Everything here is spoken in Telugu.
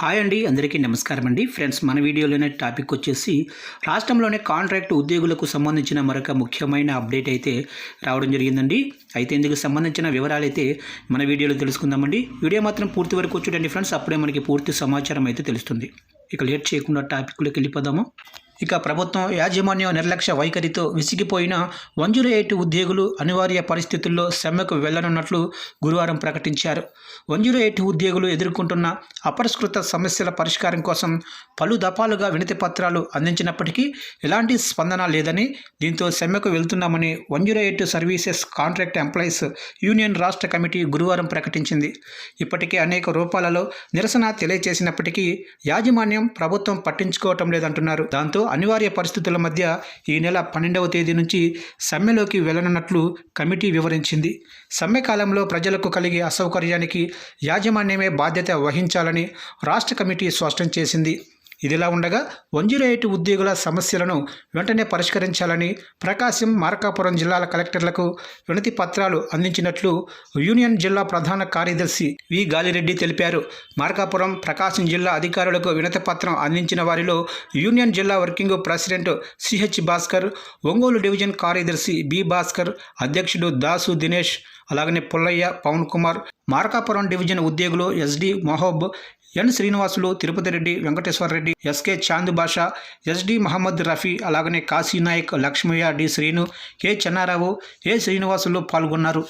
హాయ్ అండి అందరికీ నమస్కారం అండి. ఫ్రెండ్స్ మన వీడియోలోనే టాపిక్ వచ్చేసి రాష్ట్రంలోనే కాంట్రాక్ట్ ఉద్యోగులకు సంబంధించిన మరొక ముఖ్యమైన అప్డేట్ అయితే రావడం జరిగిందండి. అయితే ఇందుకు సంబంధించిన వివరాలు అయితే మన వీడియోలో తెలుసుకుందామండి. వీడియో మాత్రం పూర్తి వరకు చూడండి ఫ్రెండ్స్. అప్పుడే మనకి పూర్తి సమాచారం అయితే తెలుస్తుంది. ఇక లేట్ చేయకుండా టాపిక్లోకి వెళ్ళిపోదాము. ఇక ప్రభుత్వం యాజమాన్యం నిర్లక్ష్య వైఖరితో విసిగిపోయిన వన్ జీరో ఎయిట్ ఉద్యోగులు అనివార్య పరిస్థితుల్లో సమ్మెకు వెళ్ళనున్నట్లు గురువారం ప్రకటించారు. వన్ జీరో ఎయిట్ ఉద్యోగులు ఎదుర్కొంటున్న అపరిష్కృత సమస్యల పరిష్కారం కోసం పలు దఫాలుగా వినతి పత్రాలు అందించినప్పటికీ ఎలాంటి స్పందన లేదని దీంతో సమ్మెకు వెళ్తున్నామని one zero eight services contract employees union రాష్ట్ర కమిటీ గురువారం ప్రకటించింది. ఇప్పటికే అనేక రూపాలలో నిరసన తెలియజేసినప్పటికీ యాజమాన్యం ప్రభుత్వం పట్టించుకోవటం లేదంటున్నారు. దాంతో అనివార్య పరిస్థితుల మధ్య ఈ నెల పన్నెండవ తేదీ నుంచి సమ్మెలోకి వెళ్ళనున్నట్లు కమిటీ వివరించింది. సమ్మె కాలంలో ప్రజలకు కలిగే అసౌకర్యానికి యాజమాన్యమే బాధ్యత వహించాలని రాష్ట్ర కమిటీ స్పష్టం చేసింది. ఇదిలా ఉండగా వన్ జీరో ఎయిట్ ఉద్యోగుల సమస్యలను వెంటనే పరిష్కరించాలని ప్రకాశం మార్కాపురం జిల్లాల కలెక్టర్లకు వినతి పత్రాలు అందించినట్లు యూనియన్ జిల్లా ప్రధాన కార్యదర్శి వి గాలిరెడ్డి తెలిపారు. మార్కాపురం ప్రకాశం జిల్లా అధికారులకు వినతి పత్రం అందించిన వారిలో యూనియన్ జిల్లా working president CH Bhaskar Ongole division కార్యదర్శి బి భాస్కర్ అధ్యక్షుడు దాసు దినేష్ అలాగనే పుల్లయ్య పవన్ కుమార్ మార్కాపురం డివిజన్ ఉద్యోగులు SD Mahboob N Srinivasulu Tirupati Reddy Venkateswara Reddy SK Chand Basha SD Mohammed Rafi అలాగనే Kasinayak Lakshmaiah D Srinu K Chennarao A Srinivasulu పాల్గొన్నారు.